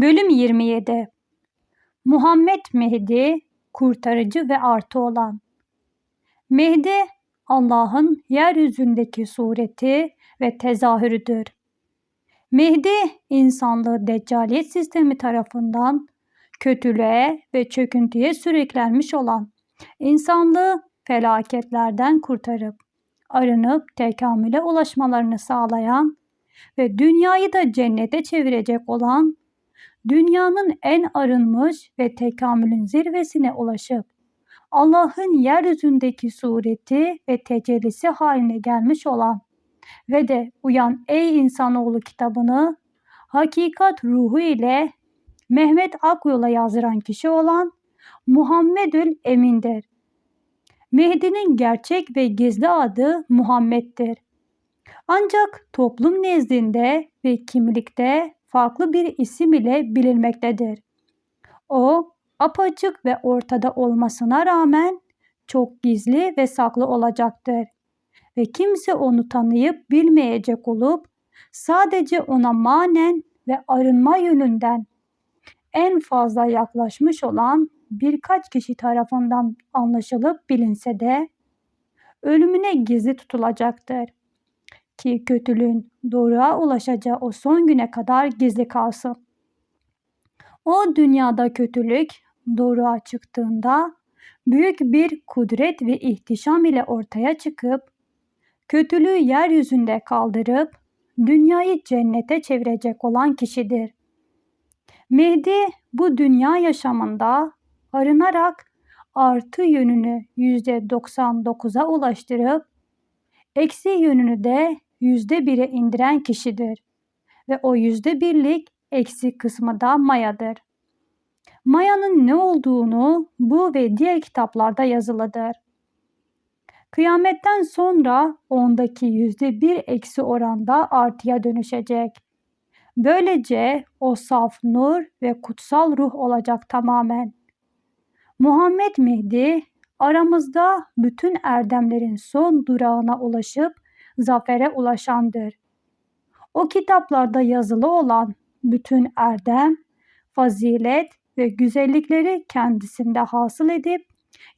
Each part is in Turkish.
Bölüm 27 Muhammed Mehdi kurtarıcı ve artı olan. Mehdi Allah'ın yeryüzündeki sureti ve tezahürüdür. Mehdi insanlığı deccaliyet sistemi tarafından kötülüğe ve çöküntüye sürüklenmiş olan insanlığı felaketlerden kurtarıp arınıp tekamüle ulaşmalarını sağlayan ve dünyayı da cennete çevirecek olan dünyanın en arınmış ve tekamülün zirvesine ulaşıp Allah'ın yeryüzündeki sureti ve tecellisi haline gelmiş olan ve de uyan ey insanoğlu kitabını hakikat ruhu ile Mehmet Akyol'a yazdıran kişi olan Muhammedül Emin'dir. Mehdi'nin gerçek ve gizli adı Muhammed'dir. Ancak toplum nezdinde ve kimlikte farklı bir isim ile bilinmektedir. O, apaçık ve ortada olmasına rağmen çok gizli ve saklı olacaktır. Ve kimse onu tanıyıp bilmeyecek olup sadece ona manen ve arınma yönünden en fazla yaklaşmış olan birkaç kişi tarafından anlaşılıp bilinse de ölümüne gizli tutulacaktır ki kötülüğün doğruğa ulaşacağı o son güne kadar gizli kalsın. O dünyada kötülük doğruğa çıktığında büyük bir kudret ve ihtişam ile ortaya çıkıp kötülüğü yeryüzünde kaldırıp dünyayı cennete çevirecek olan kişidir. Mehdi bu dünya yaşamında arınarak artı yönünü %99'a ulaştırıp eksi yönünü de yüzde bire indiren kişidir ve o yüzde birlik eksi kısmı da mayadır. Mayanın ne olduğunu bu ve diğer kitaplarda yazılıdır. Kıyametten sonra ondaki yüzde bir eksi oranda artıya dönüşecek. Böylece o saf nur ve kutsal ruh olacak tamamen. Muhammed Mehdi aramızda bütün erdemlerin son durağına ulaşıp zafere ulaşandır. O kitaplarda yazılı olan bütün erdem, fazilet ve güzellikleri kendisinde hasıl edip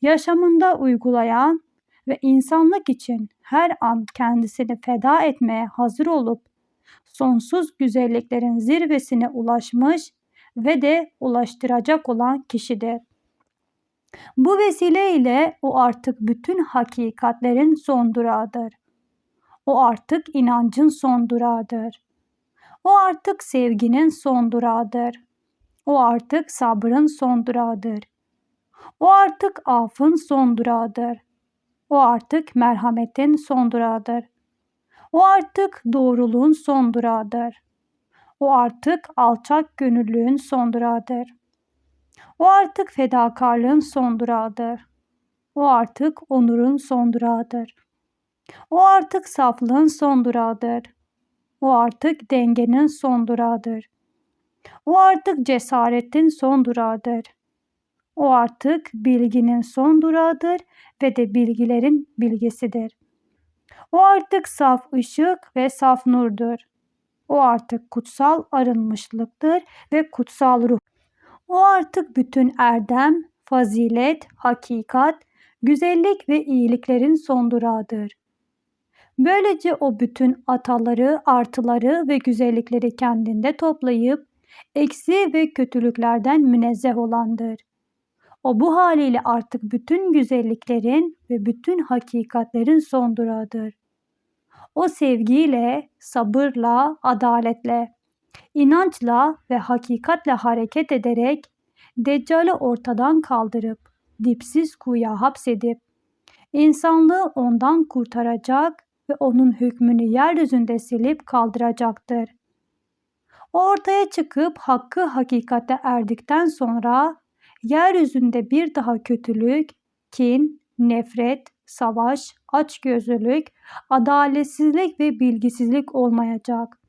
yaşamında uygulayan ve insanlık için her an kendisini feda etmeye hazır olup sonsuz güzelliklerin zirvesine ulaşmış ve de ulaştıracak olan kişidir. Bu vesileyle o artık bütün hakikatlerin son durağıdır. O artık inancın son durağıdır. O artık sevginin son durağıdır. O artık sabrın son durağıdır. O artık afın son durağıdır. O artık merhametin son durağıdır. O artık doğruluğun son durağıdır. O artık alçak gönüllülüğün son durağıdır. O artık fedakarlığın son durağıdır. O artık onurun son durağıdır. O artık saflığın son durağıdır. O artık dengenin son durağıdır. O artık cesaretin son durağıdır. O artık bilginin son durağıdır ve de bilgilerin bilgisidir. O artık saf ışık ve saf nurdur. O artık kutsal arınmışlıktır ve kutsal ruh. O artık bütün erdem, fazilet, hakikat, güzellik ve iyiliklerin son durağıdır. Böylece o bütün ataları, artıları ve güzellikleri kendinde toplayıp eksi ve kötülüklerden münezzeh olandır. O bu haliyle artık bütün güzelliklerin ve bütün hakikatlerin son durağıdır. O sevgiyle, sabırla, adaletle, inançla ve hakikatle hareket ederek Deccal'i ortadan kaldırıp dipsiz kuyuya hapsedip insanlığı ondan kurtaracak ve onun hükmünü yeryüzünde silip kaldıracaktır. O ortaya çıkıp hakkı hakikate erdikten sonra yeryüzünde bir daha kötülük, kin, nefret, savaş, açgözlülük, adaletsizlik ve bilgisizlik olmayacak.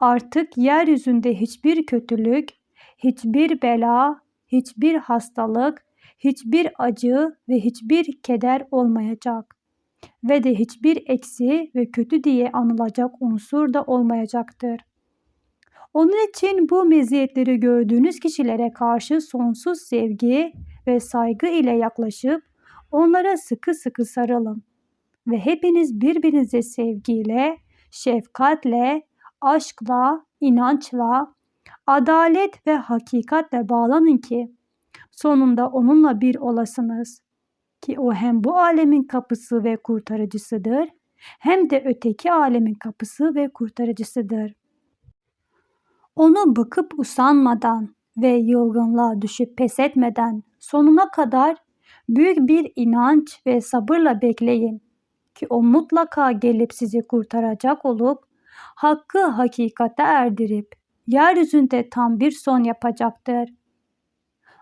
Artık yeryüzünde hiçbir kötülük, hiçbir bela, hiçbir hastalık, hiçbir acı ve hiçbir keder olmayacak ve de hiçbir eksi ve kötü diye anılacak unsur da olmayacaktır. Onun için bu meziyetleri gördüğünüz kişilere karşı sonsuz sevgi ve saygı ile yaklaşıp onlara sıkı sıkı sarılın ve hepiniz birbirinize sevgiyle, şefkatle, aşkla, inançla, adalet ve hakikatle bağlanın ki sonunda onunla bir olasınız ki o hem bu alemin kapısı ve kurtarıcısıdır hem de öteki alemin kapısı ve kurtarıcısıdır. Onu bıkıp usanmadan ve yılgınlığa düşüp pes etmeden sonuna kadar büyük bir inanç ve sabırla bekleyin ki o mutlaka gelip sizi kurtaracak olup hakkı hakikate erdirip yeryüzünde tam bir son yapacaktır.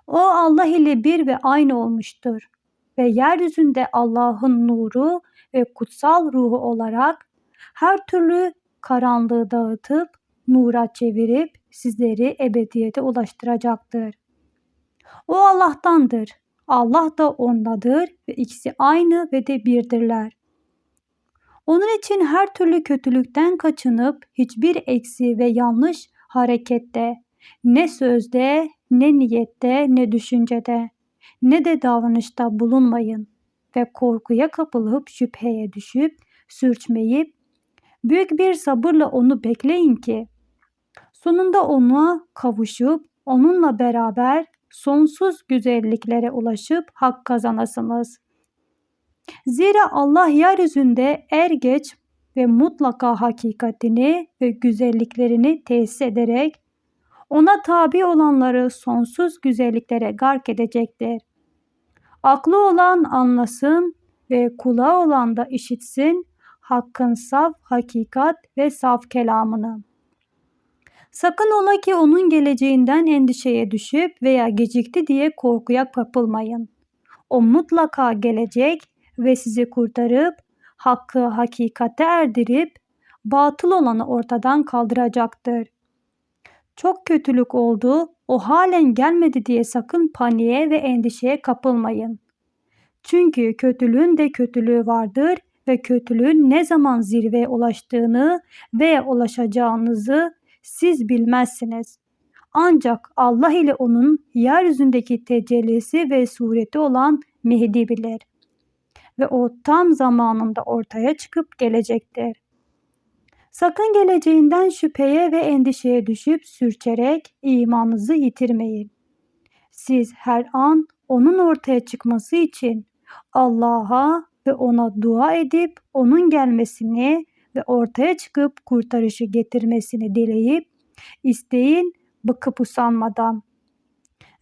O Allah ile bir ve aynı olmuştur ve yeryüzünde Allah'ın nuru ve kutsal ruhu olarak her türlü karanlığı dağıtıp nura çevirip sizleri ebediyete ulaştıracaktır. O Allah'tandır. Allah da ondadır ve ikisi aynı ve de birdirler. Onun için her türlü kötülükten kaçınıp hiçbir eksi ve yanlış harekette, ne sözde, ne niyette, ne düşüncede, ne de davranışta bulunmayın ve korkuya kapılıp şüpheye düşüp sürçmeyip büyük bir sabırla onu bekleyin ki sonunda ona kavuşup onunla beraber sonsuz güzelliklere ulaşıp hak kazanasınız. Zira Allah yeryüzünde er geç ve mutlaka hakikatini ve güzelliklerini tesis ederek ona tabi olanları sonsuz güzelliklere gark edecektir. Aklı olan anlasın ve kulağı olan da işitsin hakkın saf hakikat ve saf kelamını. Sakın ola ki onun geleceğinden endişeye düşüp veya gecikti diye korkuya kapılmayın. O mutlaka gelecek ve sizi kurtarıp hakkı hakikate erdirip batıl olanı ortadan kaldıracaktır. Çok kötülük oldu, o halen gelmedi diye sakın paniğe ve endişeye kapılmayın. Çünkü kötülüğün de kötülüğü vardır ve kötülüğün ne zaman zirveye ulaştığını ve ulaşacağınızı siz bilmezsiniz. Ancak Allah ile onun yeryüzündeki tecellisi ve sureti olan Mehdi bilir. Ve o tam zamanında ortaya çıkıp gelecektir. Sakın geleceğinden şüpheye ve endişeye düşüp sürçerek imanınızı yitirmeyin. Siz her an onun ortaya çıkması için Allah'a ve ona dua edip onun gelmesini ve ortaya çıkıp kurtarışı getirmesini dileyip isteyin bıkıp usanmadan.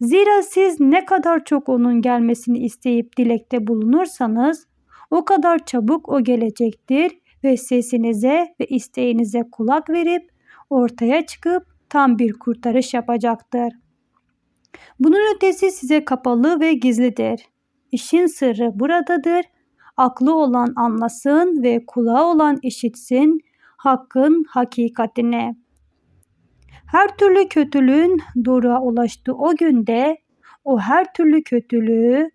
Zira siz ne kadar çok onun gelmesini isteyip dilekte bulunursanız o kadar çabuk o gelecektir ve sesinize ve isteğinize kulak verip ortaya çıkıp tam bir kurtarış yapacaktır. Bunun ötesi size kapalı ve gizlidir. İşin sırrı buradadır. Aklı olan anlasın ve kulağı olan işitsin hakkın hakikatine. Her türlü kötülüğün doğruğa ulaştığı o günde o her türlü kötülüğü,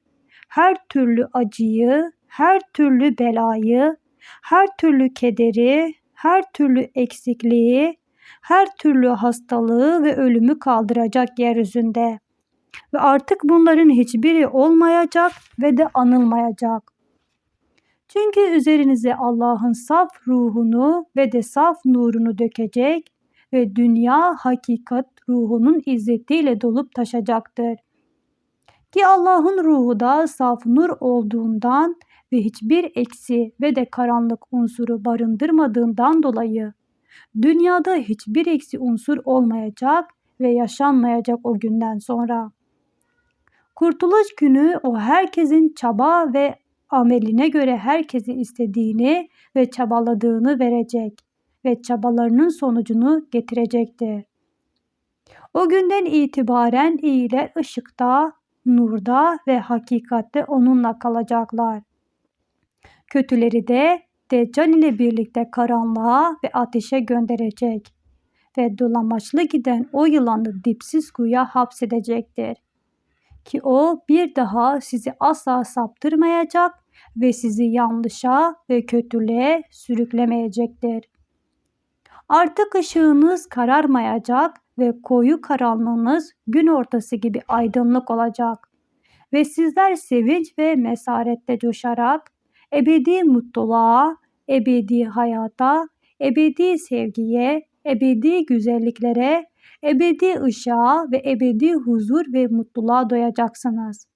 her türlü acıyı, her türlü belayı, her türlü kederi, her türlü eksikliği, her türlü hastalığı ve ölümü kaldıracak yeryüzünde. Ve artık bunların hiçbiri olmayacak ve de anılmayacak. Çünkü üzerinize Allah'ın saf ruhunu ve de saf nurunu dökecek ve dünya hakikat ruhunun izzetiyle dolup taşacaktır. Ki Allah'ın ruhu da saf nur olduğundan ve hiçbir eksi ve de karanlık unsuru barındırmadığından dolayı dünyada hiçbir eksi unsur olmayacak ve yaşanmayacak o günden sonra. Kurtuluş günü o herkesin çaba ve ameline göre herkesi istediğini ve çabaladığını verecek ve çabalarının sonucunu getirecektir. O günden itibaren iyiler ışıkta, nurda ve hakikatte onunla kalacaklar. Kötüleri de Deccal ile birlikte karanlığa ve ateşe gönderecek ve dolamaçlı giden o yılanı dipsiz kuyuya hapsedecektir. Ki o bir daha sizi asla saptırmayacak ve sizi yanlışa ve kötülüğe sürüklemeyecektir. Artık ışığınız kararmayacak ve koyu karanlığınız gün ortası gibi aydınlık olacak. Ve sizler sevinç ve mesarette coşarak ebedi mutluluğa, ebedi hayata, ebedi sevgiye, ebedi güzelliklere, ebedi ışığa ve ebedi huzur ve mutluluğa doyacaksınız.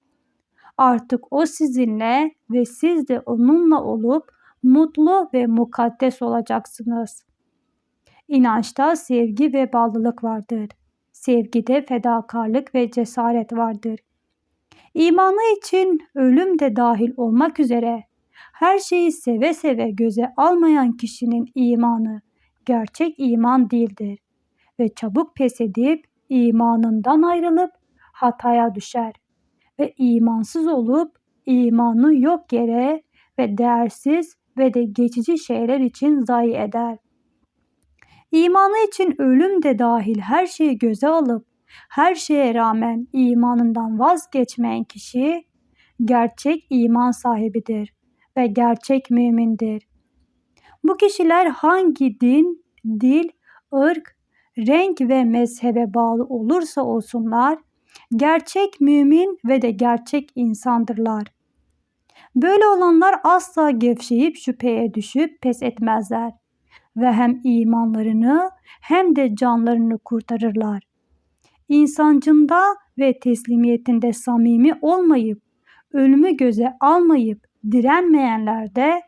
Artık o sizinle ve siz de onunla olup mutlu ve mukaddes olacaksınız. İnançta sevgi ve bağlılık vardır. Sevgide fedakarlık ve cesaret vardır. İmanı için ölüm de dahil olmak üzere her şeyi seve seve göze almayan kişinin imanı gerçek iman değildir ve çabuk pes edip imanından ayrılıp hataya düşer ve imansız olup imanı yok yere ve değersiz ve de geçici şeyler için zayi eder. İmanı için ölüm de dahil her şeyi göze alıp her şeye rağmen imanından vazgeçmeyen kişi gerçek iman sahibidir ve gerçek mümindir. Bu kişiler hangi din, dil, ırk, renk ve mezhebe bağlı olursa olsunlar gerçek mümin ve de gerçek insandırlar. Böyle olanlar asla gevşeyip şüpheye düşüp pes etmezler ve hem imanlarını hem de canlarını kurtarırlar. İnsancında ve teslimiyetinde samimi olmayıp, ölümü göze almayıp direnmeyenler de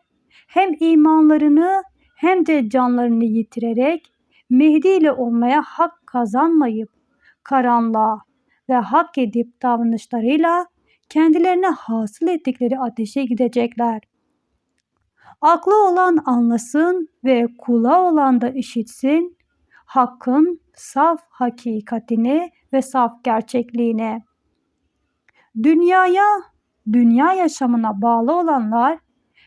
hem imanlarını hem de canlarını yitirerek Mehdi ile olmaya hak kazanmayıp karanlığa ve hak edip davranışlarıyla kendilerine hasıl ettikleri ateşe gidecekler. Aklı olan anlasın ve kula olan da işitsin. Hakkın saf hakikatini ve saf gerçekliğini. Dünyaya, dünya yaşamına bağlı olanlar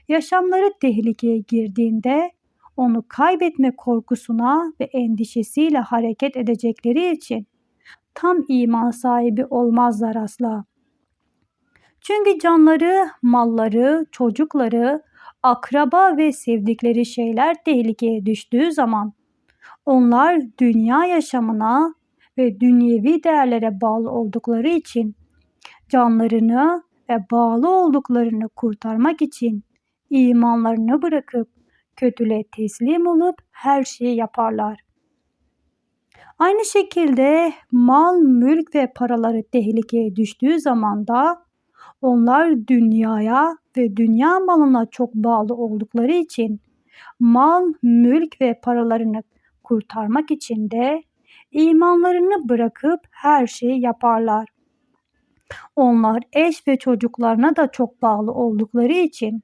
yaşamları tehlikeye girdiğinde onu kaybetme korkusuna ve endişesiyle hareket edecekleri için tam iman sahibi olmazlar asla. Çünkü canları, malları, çocukları, akraba ve sevdikleri şeyler tehlikeye düştüğü zaman onlar dünya yaşamına ve dünyevi değerlere bağlı oldukları için canlarını ve bağlı olduklarını kurtarmak için imanlarını bırakıp kötülüğe teslim olup her şeyi yaparlar. Aynı şekilde mal, mülk ve paraları tehlikeye düştüğü zaman da onlar dünyaya ve dünya malına çok bağlı oldukları için mal, mülk ve paralarını kurtarmak için de imanlarını bırakıp her şeyi yaparlar. Onlar eş ve çocuklarına da çok bağlı oldukları için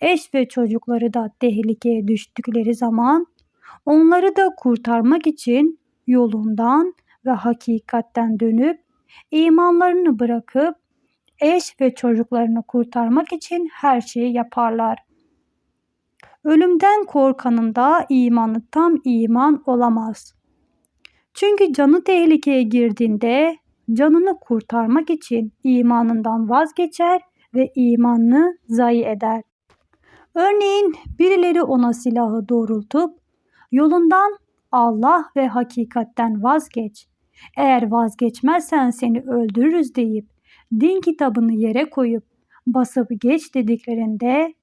eş ve çocukları da tehlikeye düştükleri zaman onları da kurtarmak için yolundan ve hakikatten dönüp imanlarını bırakıp eş ve çocuklarını kurtarmak için her şeyi yaparlar. Ölümden korkanın da imanı tam iman olamaz. Çünkü canı tehlikeye girdiğinde canını kurtarmak için imanından vazgeçer ve imanını zayi eder. Örneğin birileri ona silahı doğrultup yolundan Allah ve hakikatten vazgeç. Eğer vazgeçmezsen seni öldürürüz deyip din kitabını yere koyup basıp geç dediklerinde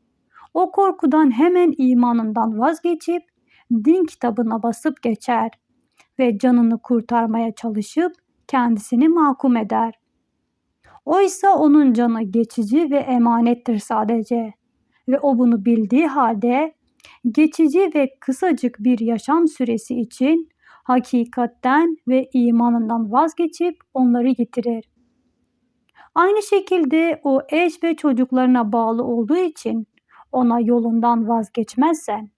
o korkudan hemen imanından vazgeçip din kitabına basıp geçer ve canını kurtarmaya çalışıp kendisini mahkum eder. Oysa onun canı geçici ve emanettir sadece ve o bunu bildiği halde geçici ve kısacık bir yaşam süresi için hakikatten ve imanından vazgeçip onları yitirir. Aynı şekilde o eş ve çocuklarına bağlı olduğu için ona yolundan vazgeçmezsen,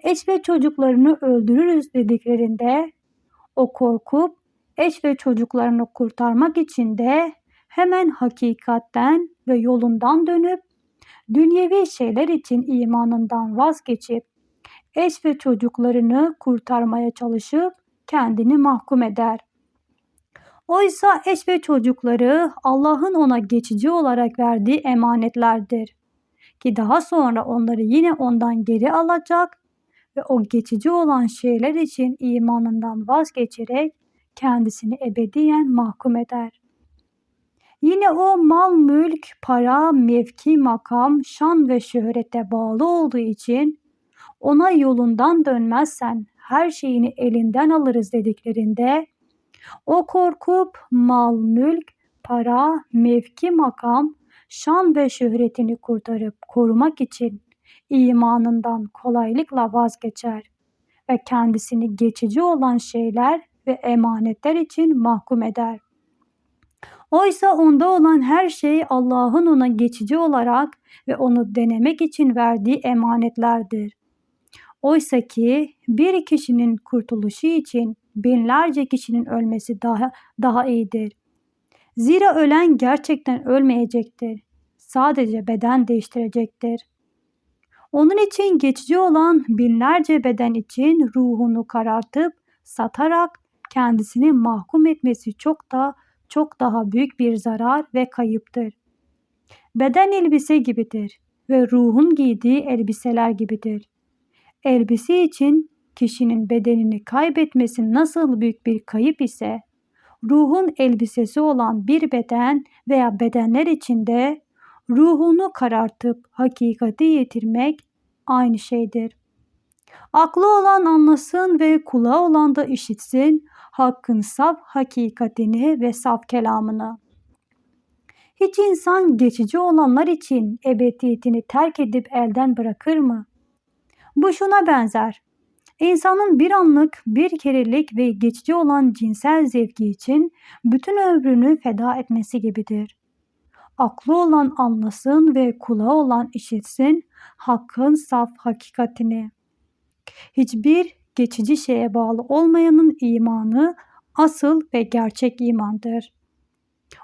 eş ve çocuklarını öldürürüz dediklerinde o korkup eş ve çocuklarını kurtarmak için de hemen hakikatten ve yolundan dönüp dünyevi şeyler için imanından vazgeçip eş ve çocuklarını kurtarmaya çalışıp kendini mahkum eder. Oysa eş ve çocukları Allah'ın ona geçici olarak verdiği emanetlerdir. Ki daha sonra onları yine ondan geri alacak ve o geçici olan şeyler için imanından vazgeçerek kendisini ebediyen mahkum eder. Yine o mal, mülk, para, mevki, makam, şan ve şöhrete bağlı olduğu için ona yolundan dönmezsen her şeyini elinden alırız dediklerinde o korkup mal, mülk, para, mevki, makam, şan ve şöhretini kurtarıp korumak için imanından kolaylıkla vazgeçer ve kendisini geçici olan şeyler ve emanetler için mahkum eder. Oysa onda olan her şey Allah'ın ona geçici olarak ve onu denemek için verdiği emanetlerdir. Oysa ki bir kişinin kurtuluşu için binlerce kişinin ölmesi daha daha iyidir. Zira ölen gerçekten ölmeyecektir. Sadece beden değiştirecektir. Onun için geçici olan binlerce beden için ruhunu karartıp satarak kendisini mahkum etmesi çok da çok daha büyük bir zarar ve kayıptır. Beden elbise gibidir ve ruhun giydiği elbiseler gibidir. Elbise için kişinin bedenini kaybetmesi nasıl büyük bir kayıp ise, ruhun elbisesi olan bir beden veya bedenler içinde ruhunu karartıp hakikati yitirmek aynı şeydir. Aklı olan anlasın ve kulağı olan da işitsin hakkın saf hakikatini ve saf kelamını. Hiç insan geçici olanlar için ebediyetini terk edip elden bırakır mı? Bu şuna benzer. İnsanın bir anlık, bir kerelik ve geçici olan cinsel zevki için bütün ömrünü feda etmesi gibidir. Aklı olan anlasın ve kulağı olan işitsin hakkın saf hakikatini. Hiçbir geçici şeye bağlı olmayanın imanı asıl ve gerçek imandır.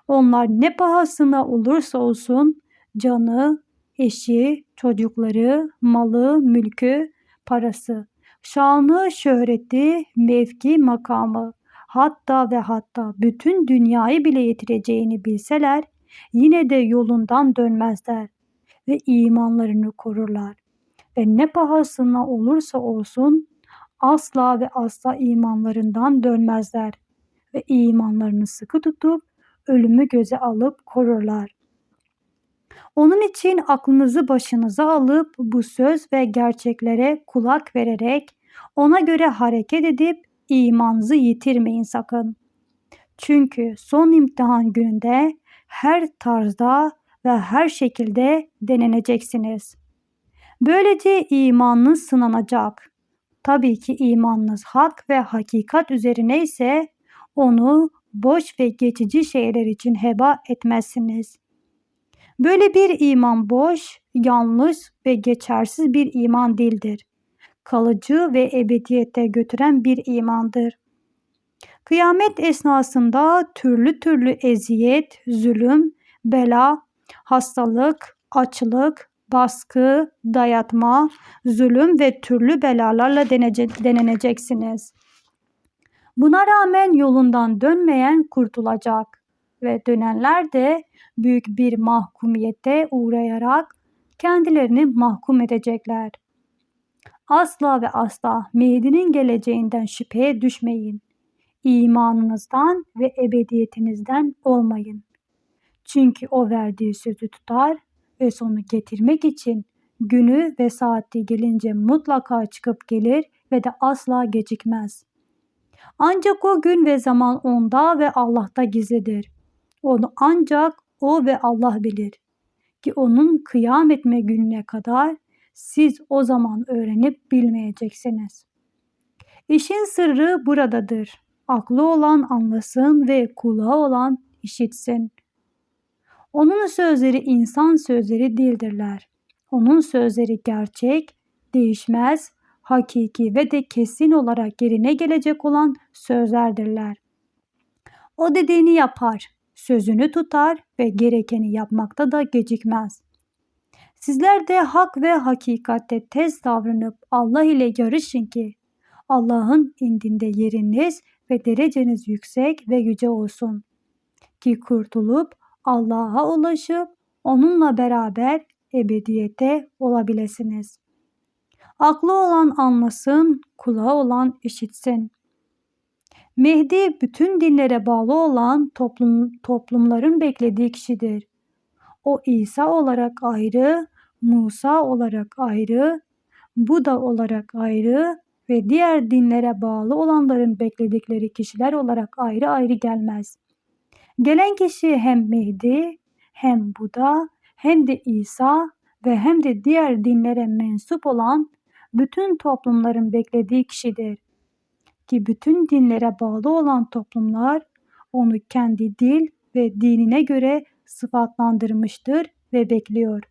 Onlar ne pahasına olursa olsun canı, eşi, çocukları, malı, mülkü, parası, şanı, şöhreti, mevki, makamı, hatta ve hatta bütün dünyayı bile yitireceğini bilseler yine de yolundan dönmezler ve imanlarını korurlar. Ve ne pahasına olursa olsun asla ve asla imanlarından dönmezler ve imanlarını sıkı tutup ölümü göze alıp korurlar. Onun için aklınızı başınıza alıp bu söz ve gerçeklere kulak vererek ona göre hareket edip imanınızı yitirmeyin sakın. Çünkü son imtihan gününde her tarzda ve her şekilde deneneceksiniz. Böylece imanınız sınanacak. Tabii ki imanınız hak ve hakikat üzerine ise onu boş ve geçici şeyler için heba etmezsiniz. Böyle bir iman boş, yanlış ve geçersiz bir iman değildir. Kalıcı ve ebediyete götüren bir imandır. Kıyamet esnasında türlü türlü eziyet, zulüm, bela, hastalık, açlık, baskı, dayatma, zulüm ve türlü belalarla deneneceksiniz. Buna rağmen yolundan dönmeyen kurtulacak ve dönenler de büyük bir mahkumiyete uğrayarak kendilerini mahkum edecekler. Asla ve asla Mehdi'nin geleceğinden şüpheye düşmeyin. İmanınızdan ve ebediyetinizden olmayın. Çünkü o verdiği sözü tutar ve sonu getirmek için günü ve saati gelince mutlaka çıkıp gelir ve de asla gecikmez. Ancak o gün ve zaman onda ve Allah'ta gizlidir. Onu ancak o ve Allah bilir. Ki onun kıyam etme gününe kadar siz o zaman öğrenip bilmeyeceksiniz. İşin sırrı buradadır. Aklı olan anlasın ve kulağı olan işitsin. Onun sözleri insan sözleri değildirler. Onun sözleri gerçek, değişmez, hakiki ve de kesin olarak yerine gelecek olan sözlerdirler. O dediğini yapar, sözünü tutar ve gerekeni yapmakta da gecikmez. Sizler de hak ve hakikatte tez davranıp Allah ile yarışın ki Allah'ın indinde yeriniz ve dereceniz yüksek ve yüce olsun. Ki kurtulup Allah'a ulaşıp onunla beraber ebediyete olabilirsiniz. Aklı olan anlasın, kulağı olan işitsin. Mehdi bütün dinlere bağlı olan toplum, toplumların beklediği kişidir. O İsa olarak ayrı, Musa olarak ayrı, Buda olarak ayrı ve diğer dinlere bağlı olanların bekledikleri kişiler olarak ayrı ayrı gelmez. Gelen kişi hem Mehdi, hem Buda, hem de İsa ve hem de diğer dinlere mensup olan bütün toplumların beklediği kişidir. Ki bütün dinlere bağlı olan toplumlar onu kendi dil ve dinine göre sıfatlandırmıştır ve bekliyor.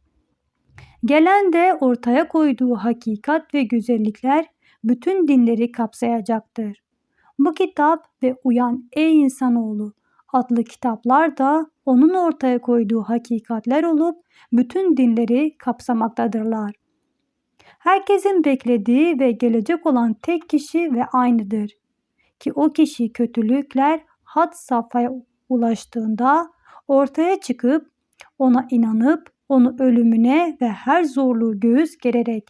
Gelen de ortaya koyduğu hakikat ve güzellikler bütün dinleri kapsayacaktır. Bu kitap ve Uyan Ey İnsanoğlu adlı kitaplar da onun ortaya koyduğu hakikatler olup bütün dinleri kapsamaktadırlar. Herkesin beklediği ve gelecek olan tek kişi ve aynıdır. Ki o kişi kötülükler had safhaya ulaştığında ortaya çıkıp ona inanıp onu ölümüne ve her zorluğu göğüs gererek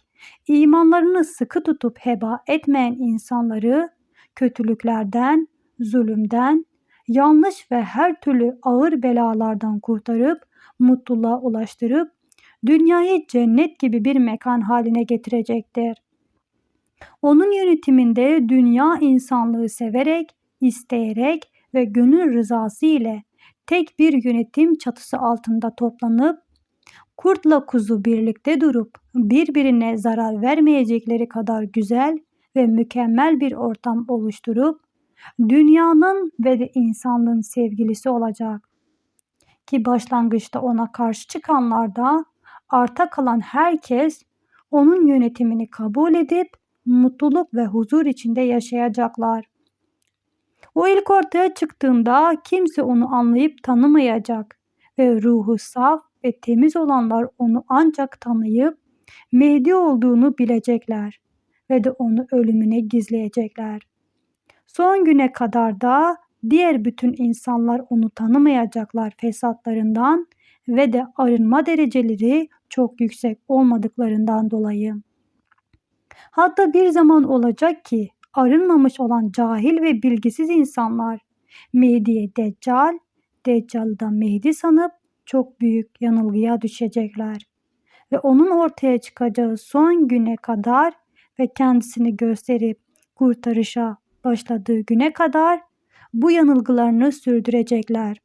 imanlarını sıkı tutup heba etmeyen insanları kötülüklerden, zulümden, yanlış ve her türlü ağır belalardan kurtarıp mutluluğa ulaştırıp dünyayı cennet gibi bir mekan haline getirecektir. Onun yönetiminde dünya insanlığı severek, isteyerek ve gönül rızası ile tek bir yönetim çatısı altında toplanıp kurtla kuzu birlikte durup birbirine zarar vermeyecekleri kadar güzel ve mükemmel bir ortam oluşturup dünyanın ve de insanlığın sevgilisi olacak. Ki başlangıçta ona karşı çıkanlar da arta kalan herkes onun yönetimini kabul edip mutluluk ve huzur içinde yaşayacaklar. O ilk ortaya çıktığında kimse onu anlayıp tanımayacak ve ruhu saf ve temiz olanlar onu ancak tanıyıp Mehdi olduğunu bilecekler ve de onu ölümüne gizleyecekler. Son güne kadar da diğer bütün insanlar onu tanımayacaklar fesatlarından ve de arınma dereceleri çok yüksek olmadıklarından dolayı. Hatta bir zaman olacak ki arınmamış olan cahil ve bilgisiz insanlar Mehdi'ye Deccal, Deccal'ı da Mehdi sanıp çok büyük yanılgıya düşecekler. Ve onun ortaya çıkacağı son güne kadar ve kendisini gösterip kurtarışa başladığı güne kadar bu yanılgılarını sürdürecekler.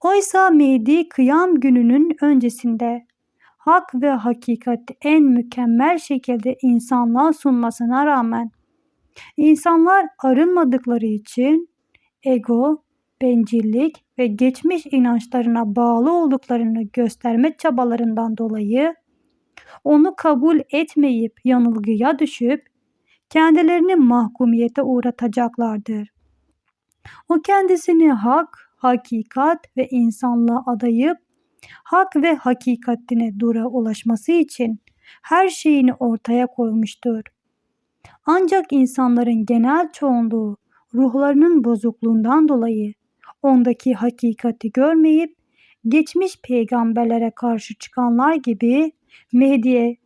Oysa Mehdi kıyam gününün öncesinde hak ve hakikati en mükemmel şekilde insanlığa sunmasına rağmen insanlar arınmadıkları için ego, bencillik ve geçmiş inançlarına bağlı olduklarını gösterme çabalarından dolayı onu kabul etmeyip yanılgıya düşüp kendilerini mahkumiyete uğratacaklardır. O kendisini hak, hakikat ve insanlığa adayıp hak ve hakikatine dura ulaşması için her şeyini ortaya koymuştur. Ancak insanların genel çoğunluğu ruhlarının bozukluğundan dolayı ondaki hakikati görmeyip geçmiş peygamberlere karşı çıkanlar gibi Mehdi'ye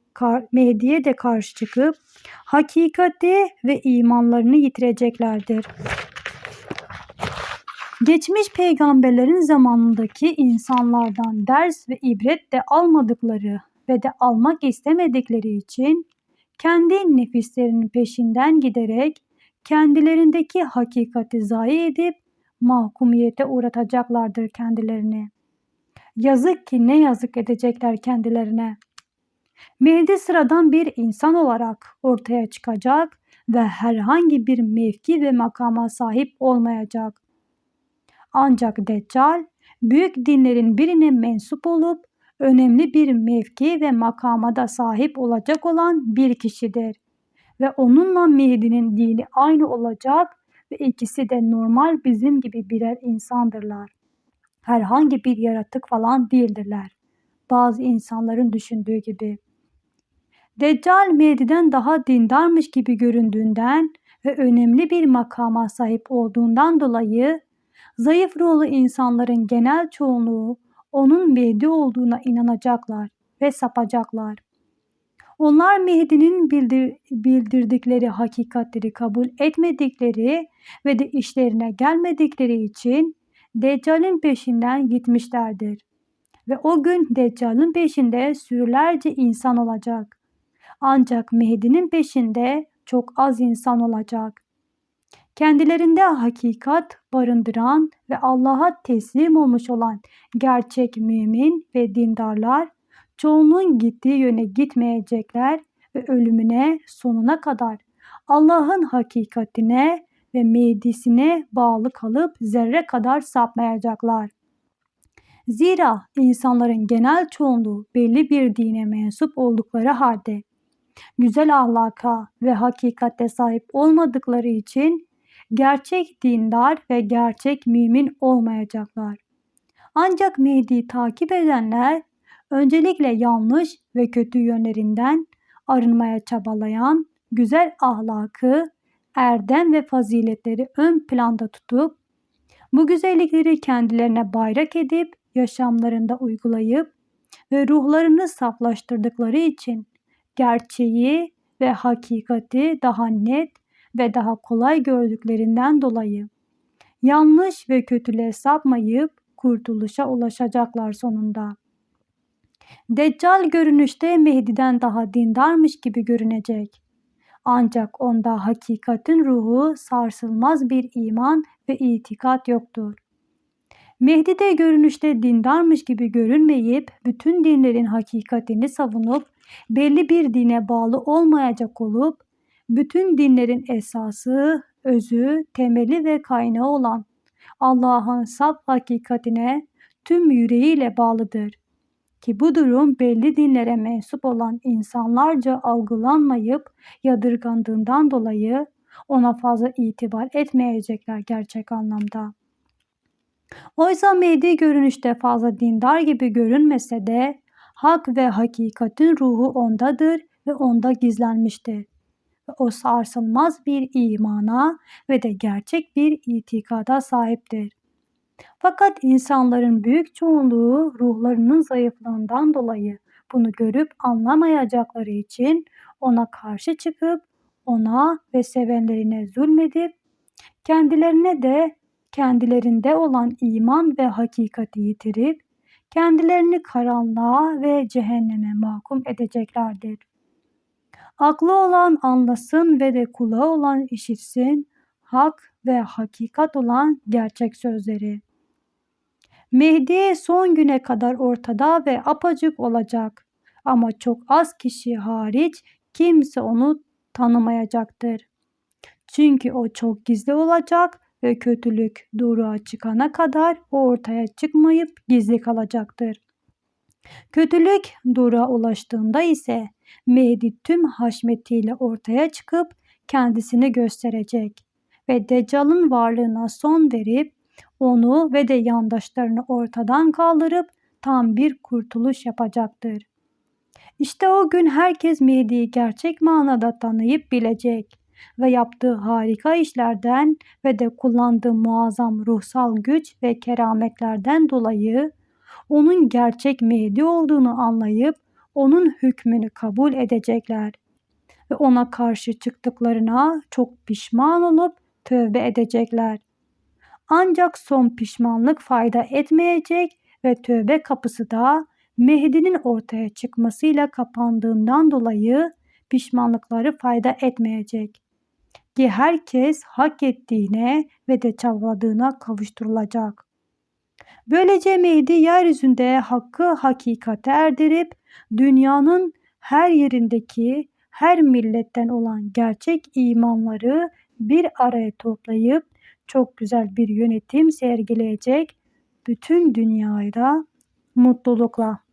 Mehdi'ye de karşı çıkıp hakikati ve imanlarını yitireceklerdir. Geçmiş peygamberlerin zamanındaki insanlardan ders ve ibret de almadıkları ve de almak istemedikleri için kendi nefislerinin peşinden giderek kendilerindeki hakikati zayi edip mahkumiyete uğratacaklardır kendilerini. Yazık ki ne yazık edecekler kendilerine. Mehdi sıradan bir insan olarak ortaya çıkacak ve herhangi bir mevki ve makama sahip olmayacak. Ancak Deccal büyük dinlerin birine mensup olup önemli bir mevki ve makama da sahip olacak olan bir kişidir. Ve onunla Mehdi'nin dini aynı olacak ve ikisi de normal bizim gibi birer insandırlar. Herhangi bir yaratık falan değildirler. Bazı insanların düşündüğü gibi. Deccal Mehdi'den daha dindarmış gibi göründüğünden ve önemli bir makama sahip olduğundan dolayı zayıf ruhlu insanların genel çoğunluğu onun Mehdi olduğuna inanacaklar ve sapacaklar. Onlar Mehdi'nin bildir, bildirdikleri hakikatleri kabul etmedikleri ve de işlerine gelmedikleri için Deccal'in peşinden gitmişlerdir. Ve o gün Deccal'in peşinde sürülerce insan olacak. Ancak Mehdi'nin peşinde çok az insan olacak. Kendilerinde hakikat barındıran ve Allah'a teslim olmuş olan gerçek mümin ve dindarlar çoğunluğun gittiği yöne gitmeyecekler ve ölümüne sonuna kadar Allah'ın hakikatine ve mehdisine bağlı kalıp zerre kadar sapmayacaklar. Zira insanların genel çoğunluğu belli bir dine mensup oldukları halde güzel ahlaka ve hakikate sahip olmadıkları için gerçek dindar ve gerçek mümin olmayacaklar. Ancak Mehdi'yi takip edenler öncelikle yanlış ve kötü yönlerinden arınmaya çabalayan güzel ahlakı, erdem ve faziletleri ön planda tutup bu güzellikleri kendilerine bayrak edip yaşamlarında uygulayıp ve ruhlarını saflaştırdıkları için gerçeği ve hakikati daha net ve daha kolay gördüklerinden dolayı yanlış ve kötülüğe sapmayıp kurtuluşa ulaşacaklar sonunda. Deccal görünüşte Mehdi'den daha dindarmış gibi görünecek. Ancak onda hakikatin ruhu sarsılmaz bir iman ve itikat yoktur. Mehdi de görünüşte dindarmış gibi görünmeyip bütün dinlerin hakikatini savunup belli bir dine bağlı olmayacak olup bütün dinlerin esası, özü, temeli ve kaynağı olan Allah'ın saf hakikatine tüm yüreğiyle bağlıdır. Ki bu durum belli dinlere mensup olan insanlarca algılanmayıp yadırgandığından dolayı ona fazla itibar etmeyecekler gerçek anlamda. Oysa Mehdi görünüşte fazla dindar gibi görünmese de hak ve hakikatin ruhu ondadır ve onda gizlenmiştir. Ve o sarsılmaz bir imana ve de gerçek bir itikada sahiptir. Fakat insanların büyük çoğunluğu ruhlarının zayıflığından dolayı bunu görüp anlamayacakları için ona karşı çıkıp ona ve sevenlerine zulmedip kendilerine de kendilerinde olan iman ve hakikati yitirip kendilerini karanlığa ve cehenneme mahkum edeceklerdir. Aklı olan anlasın ve de kulağı olan işitsin, hak ve hakikat olan gerçek sözleri. Mehdi son güne kadar ortada ve apacık olacak ama çok az kişi hariç kimse onu tanımayacaktır. Çünkü o çok gizli olacak ve kötülük doğruğa çıkana kadar ortaya çıkmayıp gizli kalacaktır. Kötülük doğruğa ulaştığında ise Mehdi tüm haşmetiyle ortaya çıkıp kendisini gösterecek ve Deccal'ın varlığına son verip onu ve de yandaşlarını ortadan kaldırıp tam bir kurtuluş yapacaktır. İşte o gün herkes Mehdi'yi gerçek manada tanıyıp bilecek ve yaptığı harika işlerden ve de kullandığı muazzam ruhsal güç ve kerametlerden dolayı onun gerçek Mehdi olduğunu anlayıp onun hükmünü kabul edecekler ve ona karşı çıktıklarına çok pişman olup tövbe edecekler. Ancak son pişmanlık fayda etmeyecek ve tövbe kapısı da Mehdi'nin ortaya çıkmasıyla kapandığından dolayı pişmanlıkları fayda etmeyecek ki herkes hak ettiğine ve de çabaladığına kavuşturulacak. Böylece Mehdi yeryüzünde hakkı hakikate erdirip dünyanın her yerindeki her milletten olan gerçek imanları bir araya toplayıp çok güzel bir yönetim sergileyecek bütün dünyayı da mutlulukla